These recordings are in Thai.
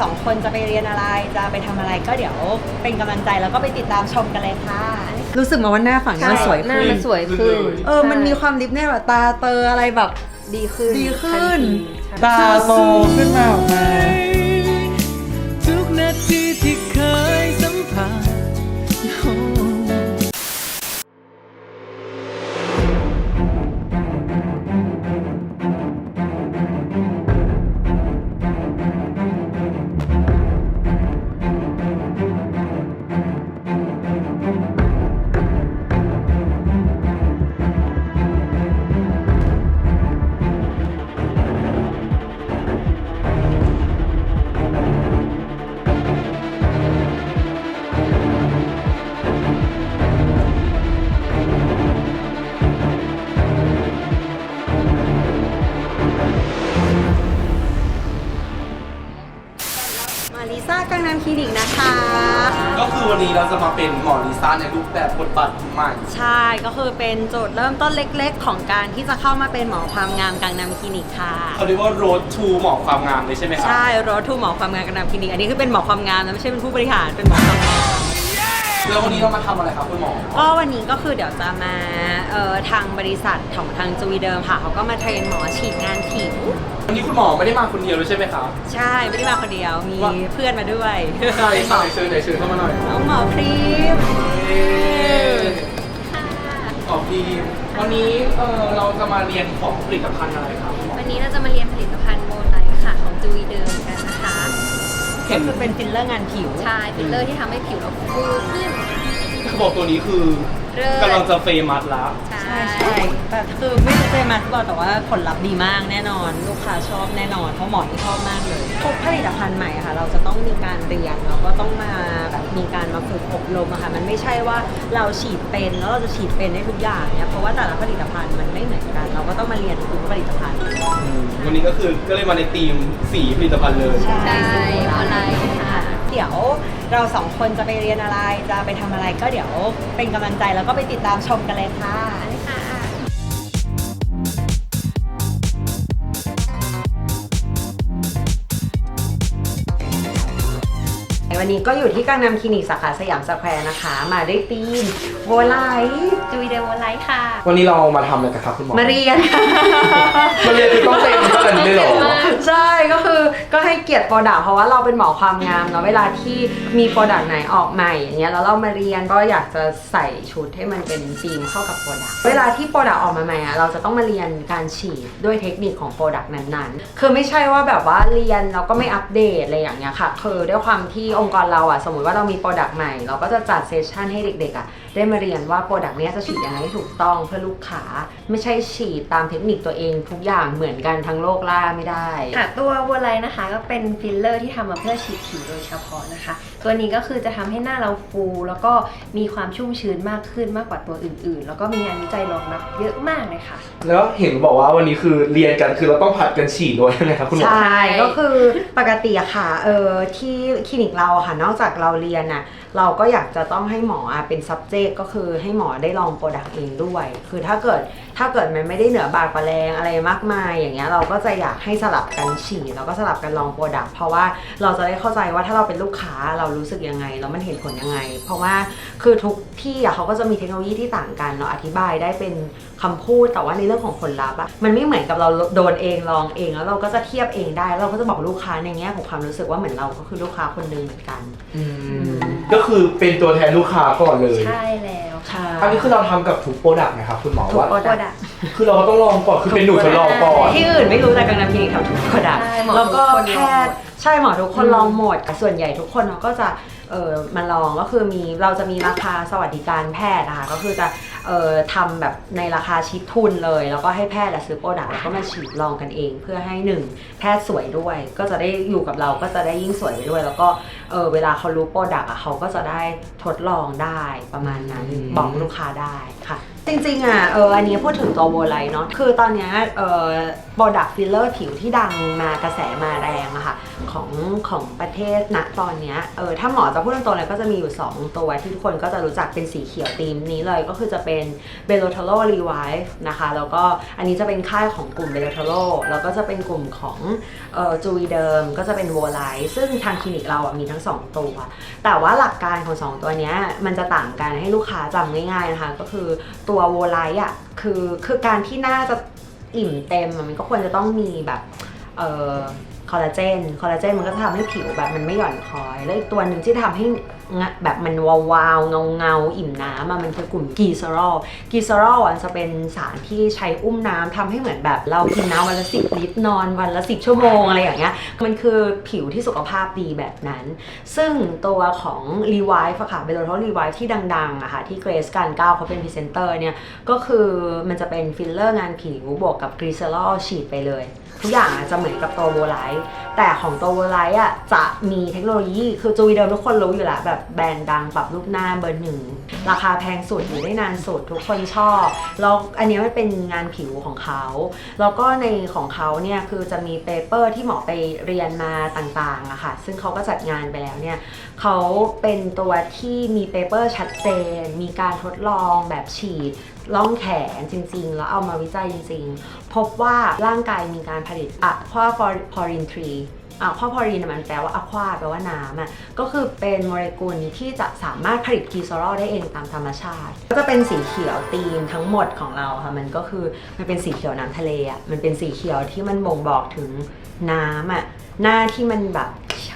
สองคนจะไปเรียนอะไร จะไปทำอะไรก็เดี๋ยวเป็นกำลังใจแล้วก็ไปติดตามชมกันเลยค่ะ รู้สึกมาว่าหน้าฝั่งนี้มันสวยหน้าขึ้นมันสวยขึ้นเออมันมีความลิปเนี่ยแบบตาเตออะไรแบบ ดีขึ้นดีขึ้น ทัทีตาโตขึ้นมาออกมา ทุกนาทีที่ คลินิกนะคะ ก็คือวันนี้เราจะมาเป็นหมอลิซ่าในรูปแบบบทบาทใหม่ ใช่ก็คือเป็นโจทย์เริ่มต้นเล็กๆ ของการที่จะเข้ามาเป็นหมอความงามกังนำคลินิกค่ะ เขาเรียกว่า road to หมอความงามเลยใช่ไหมครับ ใช่รถทูหมอความงามกังนำคลินิก อันนี้คือเป็นหมอความงามนะไม่ใช่เป็นผู้บริหารเป็นหมอความงาม แล้ววันนี้เรามาทำอะไรครับคุณหมอ ก็วันนี้ก็คือเดี๋ยวจะมาเอ่อทางบริษัทของทางจูวีเดิมค่ะเขาก็มาเทรนหมอฉีดงานผิว วันนี้คุณหมอไม่ได้มาคนเดียวเลยใช่ไหมครับ ใช่ไม่ได้มาคนเดียวมีว่า เพื่อนมาด้วยใช่ค่ะเชิญไหนเชิญเข้ามาหน่อยน้องหมอพรีมออกดีวันนี้เออเราจะมาเรียนของผลิตภัณฑ์อะไรครับคุณหมอวันนี้เราจะมาเรียนผลิตภัณฑ์โมไลท์ค่ะของจูวีเดิมกันนะคะก็คือเป็นฟิลเลอร์งานผิว ใช่ฟิลเลอร์ที่ทำให้ผิวเราฟูขึ้น เขาบอกตัวนี้คือ เลิศกำลังจะเฟมัสแล้วใช่ ใช่ใช่แต่คือไม่ได้เจอมาทุกบอกแต่ว่าผลลัพธ์ดีมากแน่นอน ลูกค้าชอบแน่นอน เพราะหมอที่ชอบมากเลยทุกผลิตภัณฑ์ใหม่อะค่ะ เราจะต้องมีการเรียนเราก็ต้องมาแบบมีการมาฝึกอบรมอะค่ะมันไม่ใช่ว่าเราฉีดเป็นแล้วเราจะฉีดเป็นได้ทุกอย่างเนี่ยเพราะว่าแต่ละผลิตภัณฑ์มันไม่เหมือนกัน เราก็ต้องมาเรียนทุกผลิตภัณฑ์วันนี้ก็คือก็เลยมาในธีมสีผลิตภัณฑ์เลย ใช่โมไลท์ค่ะ เดี๋ยว เราสองคนจะไปเรียนอะไรจะไปทำอะไรก็เดี๋ยวเป็นกำลังใจแล้วก็ไปติดตามชมกันเลยค่ะ วันนี้ก็อยู่ที่กังนำคลินิกสาขาสยามสแควร์นะคะ มาได้ตีมโวไลท์จูวีเดิมโมไลท์ค่ะวันนี้เรามาทำอะไรกันครับคุณหมอมาเรียน มาเรียนคือต้องเต็มขนาดนี้เลยเหรอ ใช่ก็คือก็ให้เกียรติโปรดักเพราะว่าเราเป็นหมอความงามเนาะเวลาที่มีโปรดักไหนออกใหม่อย่างเงี้ยแล้วเรามาเรียนก็อยากจะใส่ชุดให้มันเป็นธีมเข้ากับโปรดักเวลาที่โปรดักออกมาใหม่อะเราจะต้องมาเรียนการฉีดด้วยเทคนิคของโปรดักนั้นๆ คือไม่ใช่ว่าแบบว่าเรียนแล้วก็ไม่อัปเดตอะไรอย่างเงี้ยค่ะคือด้วยความที่องค์กรเราอะสมมติว่าเรามีโปรดักใหม่ เราก็จะจัดเซสชันให้เด็กๆอะได้มาเรียนว่าโปรดักเนี้ยจะฉีดยังไงให้ถูกต้องเพื่อลูกค้า ไม่ใช่ฉีดตามเทคนิคตัวเองทุกอย่างเหมือนกันทั้งโลกล่าไม่ได้ค่ะตัวโมไลท์นะคะก็เป็นฟิลเลอร์ที่ทำมาเพื่อฉีดผิวโดยเฉพาะนะคะ ตัวนี้ก็คือจะทำให้หน้าเราฟู แล้วก็มีความชุ่มชื้นมากขึ้นมากกว่าตัวอื่น ๆ แล้วก็มีงานวิจัยรองรับเยอะมากเลยค่ะ แล้วเห็นบอกว่าวันนี้คือเรียนกันคือเราต้องผัดกันฉีดด้วยใช่ไหมครับคุณหมอใช่ก็คือปกติอะค่ะเออที่คลินิกเราอะค่ะนอกจากเราเรียนน่ะเราก็อยากจะต้องให้หมออะเป็น subject ก็คือให้หมอได้ลองโปรดักต์เองด้วย คือถ้าเกิด ถ้าเกิดมันไม่ได้เหนือบากกว่าแรงอะไรมากมายอย่างเงี้ยเราก็จะอยากให้สลับกันฉีดแล้วก็สลับกันลองโปรดักต์เพราะว่าเราจะได้เข้าใจว่าถ้าเราเป็นลูกค้าเรารู้สึกยังไงแล้วมันเห็นผลยังไง เพราะว่าคือทุกที่อะเขาก็จะมีเทคโนโลยีที่ต่างกัน เราอธิบายได้เป็นคำพูดแต่ว่าในเรื่องของผลลัพธ์อะมันไม่เหมือนกับเราโดนเองลองเอง แล้วเราก็จะเทียบเองได้แล้วเราก็จะบอกลูกค้าในแง่ของความรู้สึกว่าเหมือนเราก็คือลูกค้าคนหนึงเหมือนกันอืมก็คือเป็นตัวแทนลูกค้าก่อนเลย ใช่แล้ว ใช่ อันนี้คือเราทำกับทุกโปรดักต์นะครับคุณหมอทุกว่า โปรโปรดัดักกต์ คือเราก็ต้องลองก่อนคือเป็นหนูทดลองก่อน ที่อื่นไม่รู้แต่กังนำคลินิกทำทุกโปรดักต์ใช่หมอแล้วก็ทุกคนแพลองหมทดย์ใช่หมอทุกคนลองหมดส่วนใหญ่ทุกคนเขาก็จะเออมาลองก็คือมีเราจะมีราคาสวัสดิการแพทย์นะคะก็คือจะเอ่อ ทำแบบในราคาชิดทุนเลย แล้วก็ให้แพทย์อะซื้อโปรดักต์แล้วก็มาฉีดลองกันเอง เพื่อให้หนึ่งแพทย์สวยด้วย ก็จะได้อยู่กับเราก็จะได้ยิ่งสวยไปด้วย แล้วก็เออเวลาเขารู้โปรดักต์อะเขาก็จะได้ทดลองได้ประมาณนั้นอืมบอกลูกค้าได้ค่ะ จริงๆอะเอออันนี้พูดถึงตัวโวไลท์เนาะคือตอนเนี้ยเออโปรดักฟิลเลอร์ผิวที่ดังมากระแสมาแรงอะค่ะของของประเทศณตอนเนี้ยเออถ้าหมอจะพูดตรงๆเลยก็จะมีอยู่ 2 ตัวที่ทุกคนก็จะรู้จักเป็นสีเขียวธีมนี้เลยก็คือจะเป็น b e l o t o l o Revive นะคะ แล้วก็อันนี้จะเป็นค่ายของกลุ่ม b e l o t o l o แล้วก็จะเป็นกลุ่มของเอ่อจูวีเดิมก็จะเป็นโวไลท์ซึ่งทางคลินิกเราอะมีทั้ง 2 ตัว แต่ว่าหลักการของ 2 ตัวเนี้ยมันจะต่างกันให้ลูกค้าจำง่ายๆนะคะก็คือตัวโวไลท์อะคือคือการที่หน้าจะอิ่มเต็มอะมันก็ควรจะต้องมีแบบเอ่อ คอลลาเจน คอลลาเจนมันก็จะทำให้ผิวแบบมันไม่หย่อนคอย แล้วอีกตัวหนึ่งที่ทำให้แบบมันวาวๆเงาเงาอิ่มน้ำอะมันคือกลุ่มกีซารอล กีซารอลอะจะเป็นสารที่ใช้อุ้มน้ำทำให้เหมือนแบบเรากินน้ำวันละสิบลิตรนอนวันละสิบชั่วโมงอะไรอย่างเงี้ย มันคือผิวที่สุขภาพดีแบบนั้น ซึ่งตัวของ Revive อะค่ะเบลโลทอ Revive ที่ดังๆอะค่ะที่เกรซการก้าวเขาเป็นพรีเซนเตอร์เนี่ย ก็คือมันจะเป็นฟิลเลอร์งานผิวบวกกับกรีเซอรอลฉีดไปเลย ทุกอย่างอะจะเหมือนกับตัวโบไลท์ แต่ของตัวไลท์อะจะมีเทคโนโลยี คือจูวีเดิมทุกคนรู้อยู่แล้วแบบแบรนด์ดังปรับรูปหน้าเบอร์หนึ่ง ราคาแพงสุดอยู่ได้นานสุดทุกคนชอบแล้วอันนี้มันเป็นงานผิวของเขา แล้วก็ในของเขาเนี่ยคือจะมีเปเปอร์ที่หมอไปเรียนมาต่างๆอะค่ะ ซึ่งเขาก็จัดงานไปแล้วเนี่ยเขาเป็นตัวที่มีเปเปอร์ชัดเจน มีการทดลองแบบฉีดล่องแขนจริงๆ แล้วเอามาวิจัยจริงๆ พบว่าร่างกายมีการผลิตอะควาพอรินทรี อะควาพอรินมันแปลว่าอะควาแปลว่าน้ำอะก็คือเป็นโมเลกุลที่จะสามารถผลิตกีซอรอลได้เองตามธรรมชาติ ก็จะเป็นสีเขียวตีมทั้งหมดของเราค่ะมันก็คือมันเป็นสีเขียวน้ำทะเลอะมันเป็นสีเขียวที่มันบ่งบอกถึงน้ำอะหน้าที่มันแบบ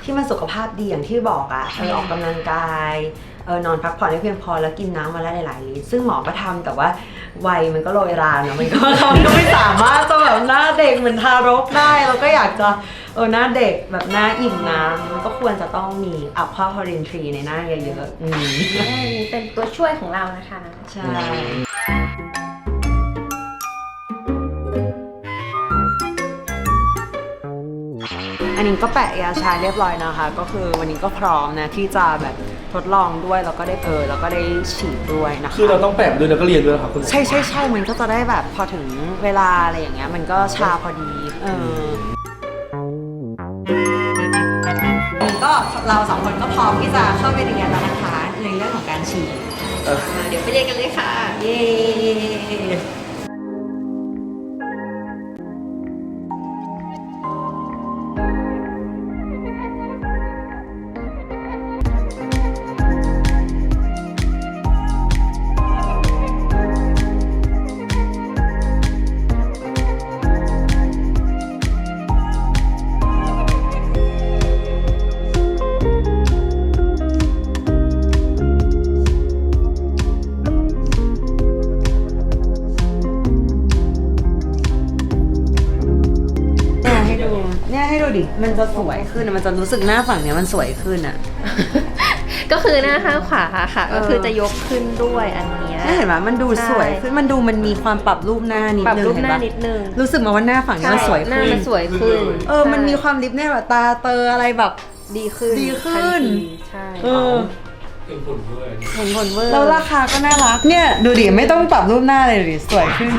ที่มันสุขภาพดีอย่างที่บอกอะเออออกกำลังกายเออนอนพักผ่อนให้เพียงพอแล้วกินน้ำวันละหลายๆลิตรซึ่งหมอก็ทำแต่ว่าวัยมันก็โรยราเนาะมันก็เขาก็ไม่สามารถจะแบบหน้าเด็กเหมือนทารกได้เราก็อยากจะ เออหน้าเด็กแบบหน้าอิ่มน้ำมันก็ควรจะต้องมีอัพพาพอรินทรีในหน้าเยอะๆอืมอันนี้เป็นตัวช่วยของเรานะคะ ใช่ อันนี้ก็แปะยาชาเรียบร้อยนะคะ ก็คือวันนี้ก็พร้อมนะที่จะแบบทดลองด้วยแล้วก็ได้เออแล้วก็ได้ฉีดด้วยนะคะ คือเราต้องแปะด้วยแล้วก็เรียนด้วยเหรอครับคุณหมอ ใช่ใช่ใช่มันก็จะได้แบบพอถึงเวลาอะไรอย่างเงี้ยมันก็ชาพอดี เออ เราสองคนก็พร้อมที่จะเข้าไปเรียนแล้วนะคะในเรื่องของการฉีดเออเดี๋ยวไปเรียนกันเลยค่ะ เย้เนี่ย จะสวยขึ้นอะมันจะรู้สึกหน้าฝั่งเนี้ยมันสวยขึ้นอะ ก็คือหน้าข้างขวาค่ะเออก็คือจะยกขึ้นด้วยอันเนี้ยเนี่ยเห็นไหมมันดูสวยขึ้นมันดูมันมีความปรับรูปหน้านิดปรับนึงรูปเห็นหน้าปะนิดนึงรู้สึกมาว่าหน้าฝั่งนี้มันสวยหน้าขึ้นมันสวยขึ้นเออมันมีความลิปเนี่ยแบบตาเตออะไรแบบ ดีขึ้นดีขึ้น ทัทีใช่เออเห็นผลด้วยเห็นผลเวอร์ แล้วราคาก็น่ารักเนี่ยดูดิไม่ต้องปรับรูปหน้าเลยดิสวยขึ้น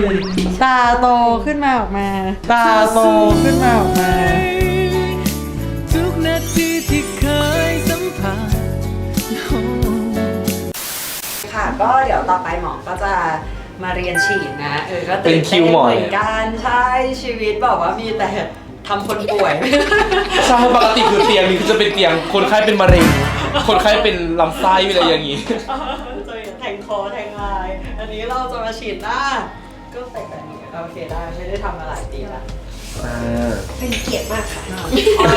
ตาโตขึ้นมาออกมา ตาโตขึ้นมาออกมา ก็เดี๋ยวต่อไปหมอก็จะมาเรียนฉีดนะเออก็เป็ตื่นนคิเต้วนหมอ เหมือนกันใช่ชีวิตบอกว่ามีแต่ทำคนป่วย ใช่ปกติคือเตียงนี้คือจะเป็นเตียงคนไข้เป็นมะเร็ง คนไข้เป็นลำไส้อะไรอย่างนี้ จะแทงคอแทงลาย อันนี้เราจะมาฉีดหน้าก็ใส่แบบนี้โอเคได้ไม่ได้ทำมาหลายปีแล้วเป็นเกียรติมากค่ะ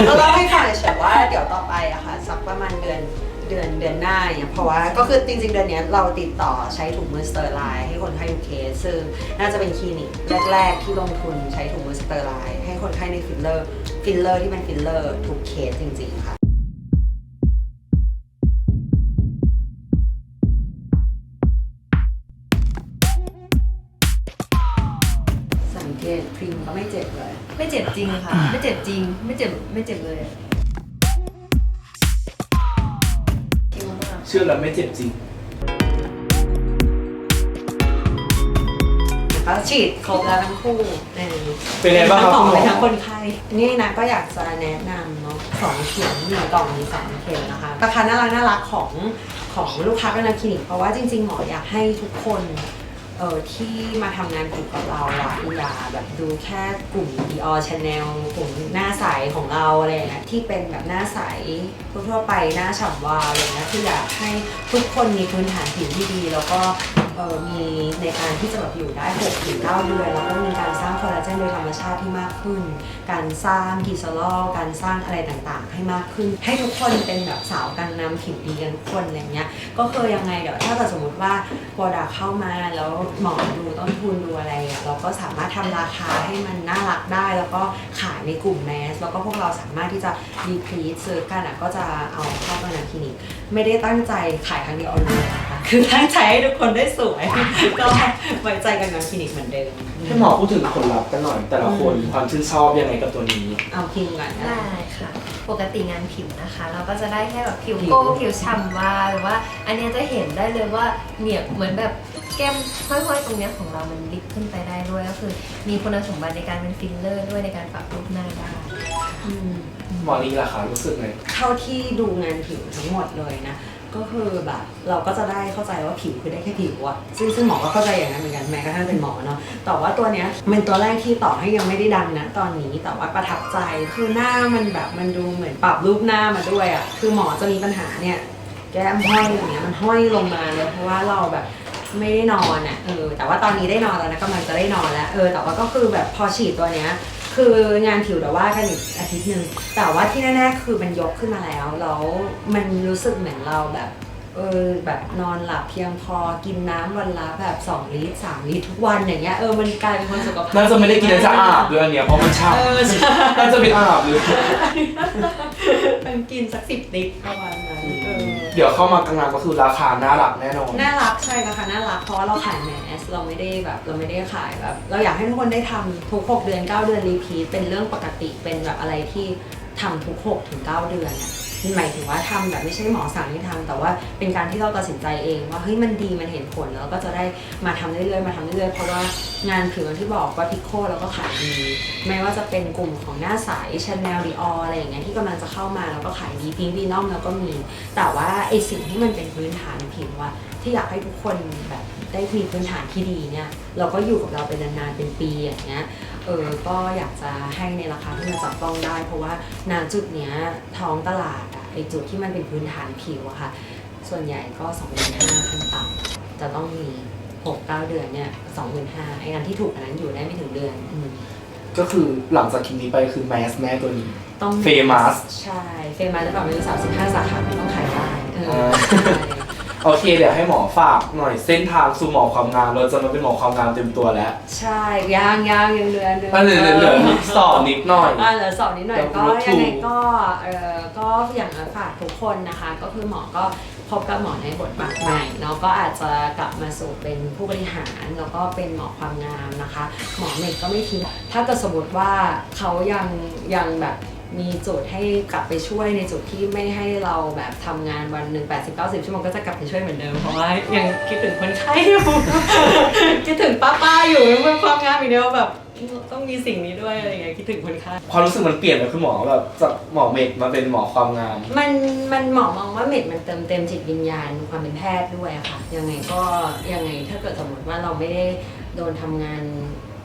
ก็เล่าให้ฟังเฉยๆว่าเดี๋ยวต่อไปอะค่ะสักประมาณเดือน เดือนเดือนหน้าเนี่ยเพราะว่าก็คือจริงๆ เดือนเนี้ยเราติดต่อใช้ถุงมือสเตอร์ไลน์ให้คนไข้ทุกเคสซึ่งน่าจะเป็นคลินิกแรกๆ ที่ลงทุนใช้ถุงมือสเตอร์ไลน์ให้คนไข้ในฟิลเลอร์ฟิลเลอร์ที่เป็นฟิลเลอร์ทุกเคสจริงๆค่ะสังเกตพริมก็ไม่เจ็บเลย ไม่เจ็บจริงค่ะ ไม่เจ็บจริง ไม่เจ็บ ไม่เจ็บเลย เชื่อแล้วไม่เจ็บจริง ก็ฉีดครบแล้วทั้งคู่เออเป็นไงบ้างครับทั้งหมอคุณหมอเป็นทั้งคนไข้นี่นะก็อยากจะแนะนำเนาะสองเข็มหนึ่งกล่องมีสองเข็มนะคะราคาน่ารักน่ารักของของลูกค้ากันนะคลินิกเพราะว่าจริง ๆ หมออยากให้ทุกคน เออที่มาทำงานกลุ่มกับเราอะอย่าแบบดูแค่กลุ่ม Dior Chanel กลุ่มหน้าใสของเราอะไรอย่างเงี้ยที่เป็นแบบหน้าใสทั่วๆไปหน้าฉ่ำวาวอะไรเงี้ยคืออยากให้ทุกคนมีพื้นฐานผิวที่ดี แล้วก็เออมีในการที่จะแบบอยู่ได้6ถึง9เดือนแล้วก็มีการสร้างคอลลาเจนโดยธรรมชาติที่มากขึ้น การสร้างกิซอลอลการสร้างอะไรต่างๆ ให้มากขึ้น ให้ทุกคนเป็นแบบสาวกันนำผิวดีกันทุกคนอะไรเงี้ย ก็คือยังไงเดี๋ยวถ้าเกิดสมมติว่าโปรดักเข้ามาแล้วหมอดูต้นทุนดูอะไรอะเราก็สามารถทำราคาให้มันน่ารักได้ แล้วก็ขายในกลุ่มแมสแล้วก็พวกเราสามารถที่จะรีพีทซื้อกันอะก็จะเอาเข้ามาในคลินิก ไม่ได้ตั้งใจขายครั้งเดียวเอาเลย คะคือตั้งใจให้ทุกคนได้สวย ก็ไว้ใจกันกับคลินิกเหมือนเดิมให้หมอพูดถึงผลลัพธ์กันหน่อยแต่ละคนความชื่นชอบยังไงกับตัวนี้ เอาพิมพ์ก่อนนะได้ค่ะ ปกติงานผิวนะคะ เราก็จะได้แค่แบบผิวผิวโก้ผิวฉ่ำวาวหรือว่า อันเนี้ยจะเห็นได้เลยว่าเนี่ยเหมือนแบบแก้มห้อยๆตรงเนี้ยของเรามันลิฟต์ขึ้นไปได้ด้วยก็คือ มีคุณสมบัติในการเป็นฟิลเลอร์ด้วยในการปรับรูปหน้าได้ อืม หมอนี้ล่ะคะรู้สึกไง เท่าที่ดูงานผิวทั้งหมดเลยนะ ก็คือแบบเราก็จะได้เข้าใจว่าผิวคือได้แค่ผิวอะซึ่งซึ่งหมอก็เข้าใจอย่างนั้นเหมือนกันแม้กระทั่งเป็นหมอเนาะแต่ว่าตัวเนี้ยเป็นตัวแรกที่ต่อให้ยังไม่ได้ดังนะตอนนี้แต่ว่าประทับใจคือหน้ามันแบบมันดูเหมือนปรับรูปหน้ามาด้วยอะคือหมอจะมีปัญหาเนี่ยแก้มห้อยอย่างเงี้ยมันห้อยลงมาเลยเพราะว่าเราแบบไม่ได้นอนอะเออแต่ว่าตอนนี้ได้นอนแล้วนะกำลังจะได้นอนแล้วเออแต่ว่าก็คือแบบพอฉีดตัวเนี้ย คืองานผิวแต่ว่ากันอีกอาทิตย์หนึ่งแต่ว่าที่แน่ๆคือมันยกขึ้นมาแล้วแล้วมันรู้สึกเหมือนเราแบบ เออแบบนอนหลับเพียงพอกินน้ำวันละแบบ 2 ลิตร 3 ลิตรทุกวันอย่างเงี้ยเออมันกลายเป็นคนสุขภาพน่าจะไม่ได้กินน่าจะอาบด้วยอันเนี้ยเพราะมันชาเออใช่น่าจะเป็นอาบเลยมันกินสักสิบลิตรประมาณนั้นเออ เดี๋ยวเข้ามากลางงานก็คือราคาน่ารักแน่นอน น่ารักใช่นะคะน่ารักเพราะว่าเราขายแมสเราไม่ได้แบบเราไม่ได้ขายแบบเราอยากให้ทุกคนได้ทำทุก 6 เดือน 9 เดือนรีพีทเป็นเรื่องปกติเป็นแบบอะไรที่ทำทุก 6 ถึง 9 เดือนอะ หมายถึงว่าทำแบบไม่ใช่หมอสั่งให้ทำแต่ว่าเป็นการที่เราตัดสินใจเองว่าเฮ้ยมันดีมันเห็นผลแล้วก็จะได้มาทำเรื่อยๆมาทำเรื่อยๆเพราะว่างานผิวที่บอกว่าพิโคเราก็ขายดีไม่ว่าจะเป็นกลุ่มของหน้าใสชาแนลดีอออะไรอย่างเงี้ยที่กำลังจะเข้ามาแล้วก็ขายดีพิงวีนอมแล้วก็มี แต่ว่าไอสิ่งที่มันเป็นพื้นฐานผิวว่าที่อยากให้ทุกคนแบบได้มีพื้นฐานที่ดีเนี่ยเราก็อยู่กับเราเป็นนานๆเป็นปีอย่างเงี้ยเออก็อยากจะให้ในราคาที่มันจับต้องได้ เพราะว่าณจุดเนี้ยท้องตลาด ไอจุดที่มันเป็นพื้นฐานผิวอะค่ะส่วนใหญ่ก็2 5 0 0 0ขั้นต่ำจะต้องมี 6-9 เดือนเนี่ย25,000ไอ้งานที่ถูกอันนั้นอยู่ได้ไม่ถึงเดือนอืมก็คือหลังจากคลิปนี้ไปคือแมสแม่ตัวนี้ ต้อง Famous ใช่เฟมัสจะแบบมี35สาขาไม่ต้องขายได้เออ อ่าใช่โอเคเดี๋ยวให้หมอฝากหน่อยเส้นทางสู่หมอความงามเราจะมาเป็นหมอความงามเต็มตัวแล้วใช่ย่างย่างยังเดือนหนึงอะเหลือเหลือเหลือนิดสอบนิดหน่อย อ่าเหลือสอบนิดหน่อยเดี๋ยวก็รถถูยังกไงก็เออก็อย่างน้อยฝากทุกคนนะคะ ก็คือหมอก็พบกับหมอในบทบาทใหม่เนาะก็อาจจะกลับมาสู่เป็นผู้บริหารแล้วก็เป็นหมอความงามนะคะ หมอเมกก็ไม่ทิ้งถ้าเกิดสมมติว่าเขายังยังแบบ มีจุดให้กลับไปช่วยในจุดที่ไม่ให้เราแบบทำงานวันหนึ่ง80 90ชั่วโมงก็จะกลับไปช่วยเหมือนเดิมเพราะว่ายังคิดถึงคนไข้อยู่ คิดถึงป้าป้าๆอยู่ยังเป็นความงามอีกเดียวแบบต้องมีสิ่งนี้ด้วยอะไรอย่างเงี้ยคิดถึงคนไข้ ความรู้สึกมันเปลี่ยนไปคุณหมอแบบจากหมอเมดมาเป็นหมอความงาม มันมันหมอมองว่าเม็ดมันเติมเต็มจิตวิญญาณความเป็นแพทย์ด้วยอะค่ะ ยังไงก็ยังไงถ้าเกิดสมมติว่าเราไม่ได้โดนทำงาน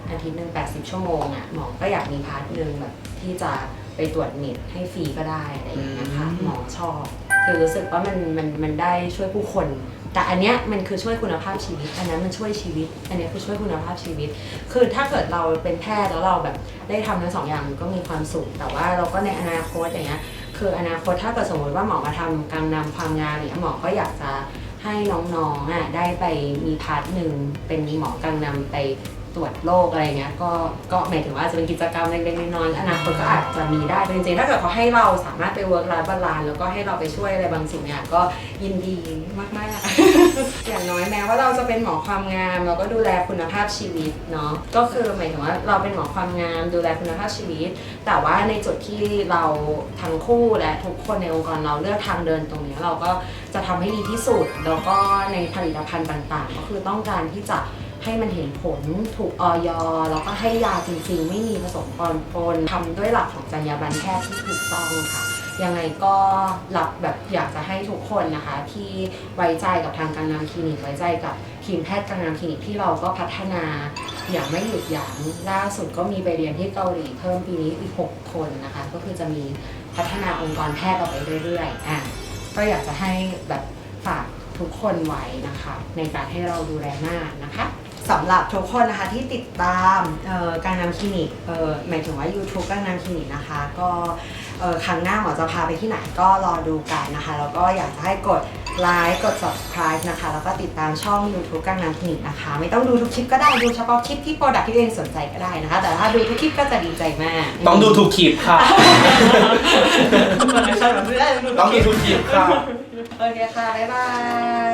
อาทิตย์หนึ่ง80ชั่วโมงอะหมอก็อยากมีพาร์ทหนึ่งแบบที่จะ ไปตรวจเม็ดให้ฟรีก็ได้อะไรอย่างเงี้ยค่ะอืมหมอชอบ คือรู้สึกว่ามันมันมันได้ช่วยผู้คน แต่อันเนี้ยมันคือช่วยคุณภาพชีวิต อันนั้นมันช่วยชีวิต อันเนี้ยคือช่วยคุณภาพชีวิต คือถ้าเกิดเราเป็นแพทย์แล้วเราแบบได้ทำทั้งสองอย่างมันก็มีความสุข แต่ว่าเราก็ในอนาคตอย่างเงี้ยคืออนาคตถ้าเกิดสมมติว่าหมอมาทำการนำความงามเนี่ยหมอก็อยากจะให้น้องๆอะได้ไปมีพาร์ทหนึ่งเป็นหมอกลางนำไป ตรวจโรคอะไรเงี้ยก็ก็หมายถึงว่าจะเป็นกิจกรรมเล็กๆน้อยๆอนาคตก็อาจจะมีได้แต่จริงๆถ้าเกิดเขาให้เราสามารถไปเวิร์กไลฟ์บาลานแล้วก็ให้เราไปช่วยอะไรบางสิ่งเนี่ยก็ยินดีมากๆอย่างน้อยแม้ว่าเราจะเป็นหมอความงามเราก็ดูแลคุณภาพชีวิตเนาะก็คือหมายถึงว่าเราเป็นหมอความงามดูแลคุณภาพชีวิต แต่ว่าในจุดที่เราทั้งคู่และทุกคนในองค์กรเราเลือกทางเดินตรงนี้เราก็จะทำให้ดีที่สุด แล้วก็ในผลิตภัณฑ์ต่างๆ ก็คือต้องการที่จะ ให้มันเห็นผลถูกออยแล้วก็ให้ยาจริงๆ ไม่มีผสมปนปนทำด้วยหลักของจรรยาบรรณแพทย์ที่ถูกต้องค่ะ ยังไงก็รับแบบอยากจะให้ทุกคนนะคะ ที่ไว้ใจกับทางการนำคลินิกไว้ใจกับทีมแพทย์การนำคลินิกที่เราก็พัฒนาอย่างไม่หยุดยัง้งล่าสุดก็มีไปเรียนที่เกาหลีเพิ่มปีนี้อีก 6 คนนะคะ ก็คือจะมีพัฒนาองค์กรแพทย์ต่อไปเรื่อยๆอะก็อยากจะให้แบบฝากทุกคนไว้นะคะ ในการให้เราดูแลหน้านะคะ สำหรับทุกคนนะคะที่ติดตามเอ่อการนำคลินิกเอ่อหมายถึงว่า YouTube การนำคลินิกนะคะ ก็เอ่อครั้งหน้าหมอจะพาไปที่ไหนก็รอดูกันนะคะ แล้วก็อยากจะให้กดไลค์กด subscribe นะคะ แล้วก็ติดตามช่อง YouTube กังนำคลินิกนะคะ ไม่ต้องดูทุกคลิปก็ได้ ดูเฉพาะคลิปที่โปรดักที่ตัวเองสนใจก็ได้นะคะ แต่ถ้าดูทุกคลิปก็จะดีใจมากต้องดูถูกคลิปค่ะใช่แบบไม่ได้ต้องดูถูกคลิปค่ะ โอเคค่ะ บ๊ายบาย